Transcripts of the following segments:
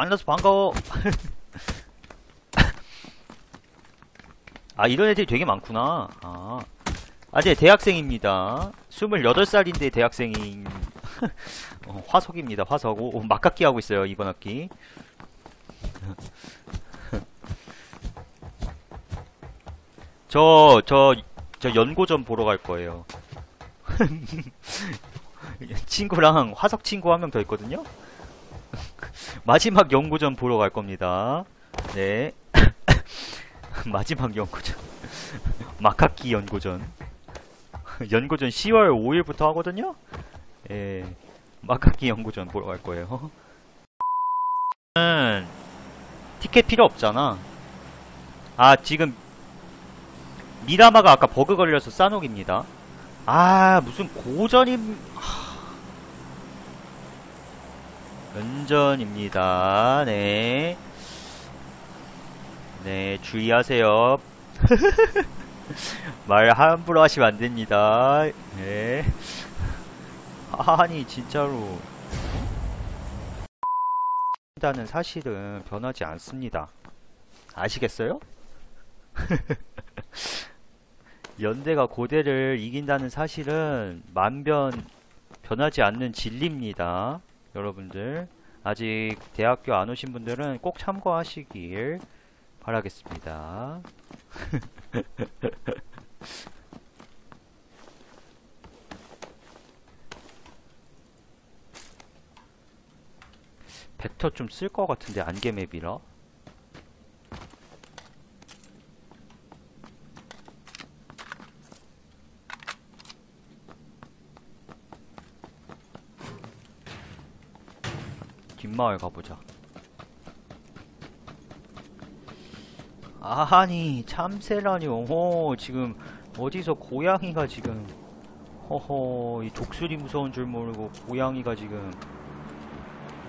만나서 반가워. 아, 이런 애들이 되게 많구나. 아. 아, 네, 대학생입니다. 28살인데 대학생인, 어, 화석입니다, 화석. 오, 오, 막학기 하고 있어요, 이번 학기. 저, 저, 저 연고전 보러 갈 거예요. 친구랑 화석 친구 한 명 더 있거든요? 마지막 연고전 보러 갈 겁니다. 네. 마지막 연고전. 막학기 연고전. 연고전 10월 5일부터 하거든요? 예. 막학기 연고전 보러 갈 거예요. 음, 티켓 필요 없잖아. 아, 지금, 미라마가 아까 버그 걸려서 싸녹입니다. 아, 무슨 고전임, 연전입니다. 네. 네, 주의하세요. 말 함부로 하시면 안 됩니다. 네. 아니, 진짜로. 다는 사실은 변하지 않습니다. 아시겠어요? 연대가 고대를 이긴다는 사실은 만변 변하지 않는 진리입니다. 여러분들 아직 대학교 안 오신 분들은 꼭 참고하시길 바라겠습니다. 벡터 좀 쓸 것 같은데 안개 맵이라 뒷마을 가보자. 아니, 참새라니요. 호 지금 어디서 고양이가 지금 허허, 이 독수리 무서운 줄 모르고 고양이가 지금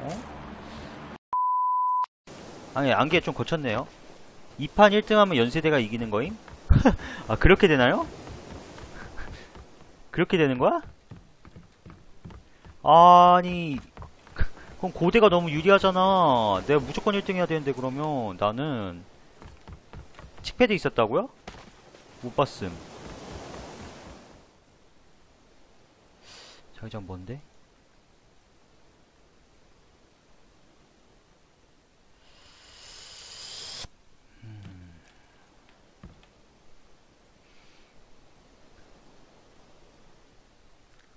어? 아니, 안개 좀 거쳤네요. 2판 1등 하면 연세대가 이기는 거임? 아, 그렇게 되나요? 그렇게 되는 거야? 아니, 그럼 고대가 너무 유리하잖아. 내가 무조건 1등 해야 되는데 그러면 나는 칙패드 있었다고요? 못 봤음. 자기장 뭔데?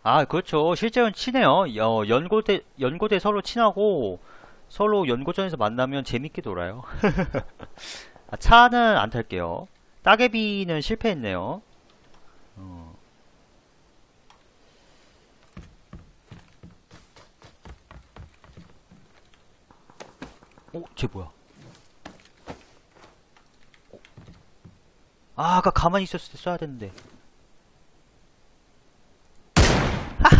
아, 그렇죠. 실제로는 친해요. 어, 연고대, 연고대 서로 친하고, 서로 연고전에서 만나면 재밌게 놀아요. 아, 차는 안 탈게요. 따개비는 실패했네요. 어. 어, 쟤 뭐야? 어. 아, 아까 가만히 있었을 때 쏴야 되는데.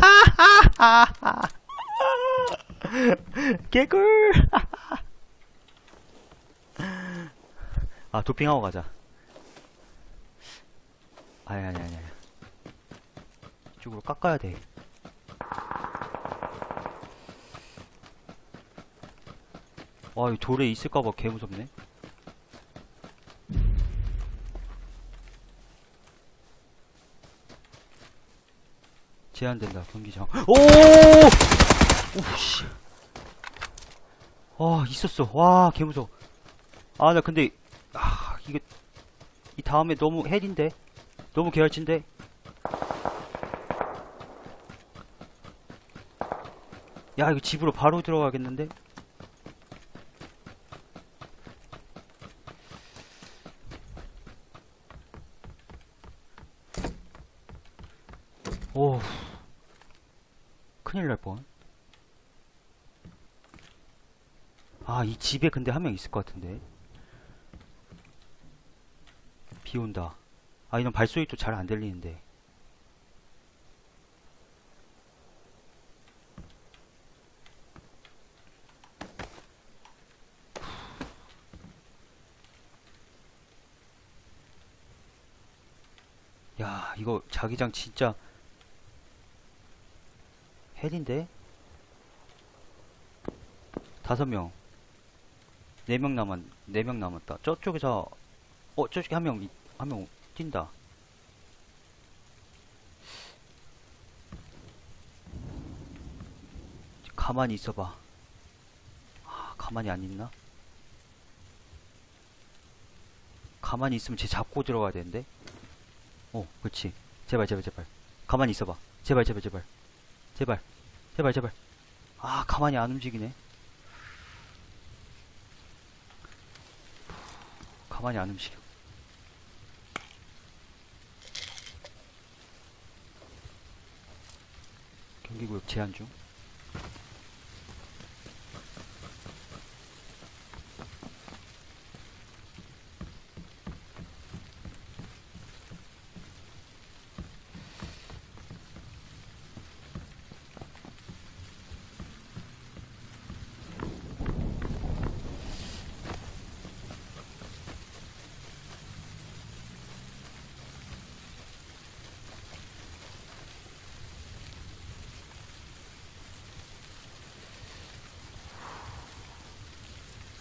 개꿀! 아, 도핑하고 가자. 아니, 아니, 아니. 이쪽으로 깎아야 돼. 와, 이 돌에 있을까봐 개 무섭네. 제한된다, 경기장. 오! 오씨. 와, 있었어. 와, 개 무서워. 아, 나 근데, 아, 이게, 이 다음에 너무 헬인데? 너무 계열친데? 야, 이거 집으로 바로 들어가겠는데? 오, 큰일 날 뻔. 아, 이 집에 근데 한 명 있을 것 같은데. 비 온다. 아, 이런 발소리도 잘안 들리는데. 야, 이거 자기장 진짜 헬인데? 다섯 명. 네 명 남았, 네 명 남았다. 저쪽에서, 어, 저쪽에 한 명, 한 명 뛴다. 가만히 있어봐. 아, 가만히 안 있나? 가만히 있으면 쟤 잡고 들어가야 되는데? 어, 그렇지. 제발, 제발, 제발. 가만히 있어봐. 제발, 제발, 제발. 제발, 제발, 제발. 아, 가만히 안 움직이네. 가만히 안 움직여. 경기구역 제한 중.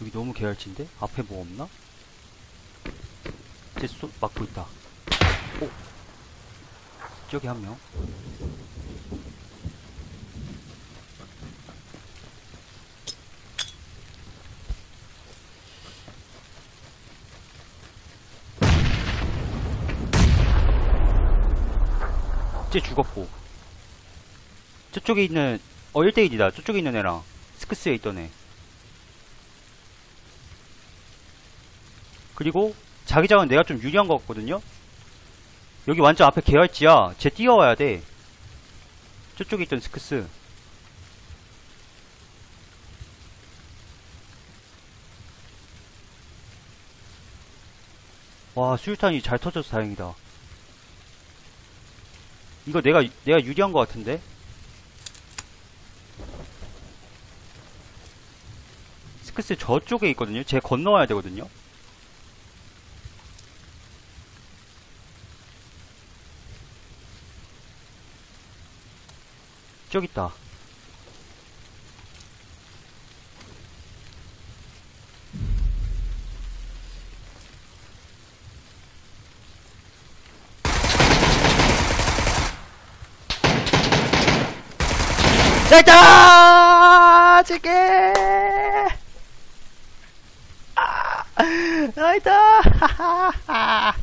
여기 너무 계열친데? 앞에 뭐 없나? 쟤 쏘, 막고 있다. 오! 저기 한 명. 쟤 죽었고. 저쪽에 있는, 어, 1대1이다. 저쪽에 있는 애랑, 스크스에 있던 애. 그리고 자기장은 내가 좀 유리한 것 같거든요? 여기 완전 앞에 계열지야. 쟤 뛰어와야 돼. 저쪽에 있던 스크스. 와, 수류탄이 잘 터져서 다행이다. 이거 내가, 내가 유리한 것 같은데? 스크스 저쪽에 있거든요? 쟤 건너와야 되거든요? 저기 있다. 나이다! 제게! 아, 나이다! 하하하!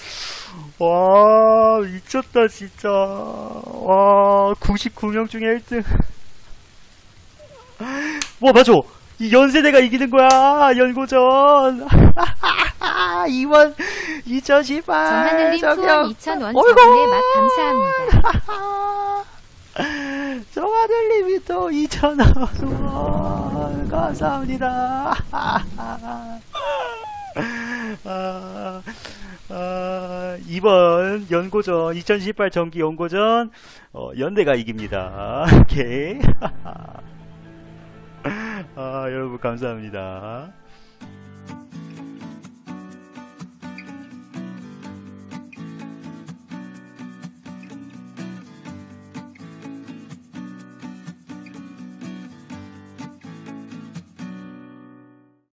와, 미쳤다, 진짜. 와, 99명 중에 1등. 와, 맞아. 이 연세대가 이기는 거야. 연고전. 이번 2018. 정하늘님. 후원 2,000원 어이구. 저분의 맛 감사합니다. 정하늘님이 또 2,000원 후원. 감사합니다. 아, 아, 이번 연고전 2018 정기 연고전 어, 연대가 이깁니다. 오케이. 아, 여러분 감사합니다.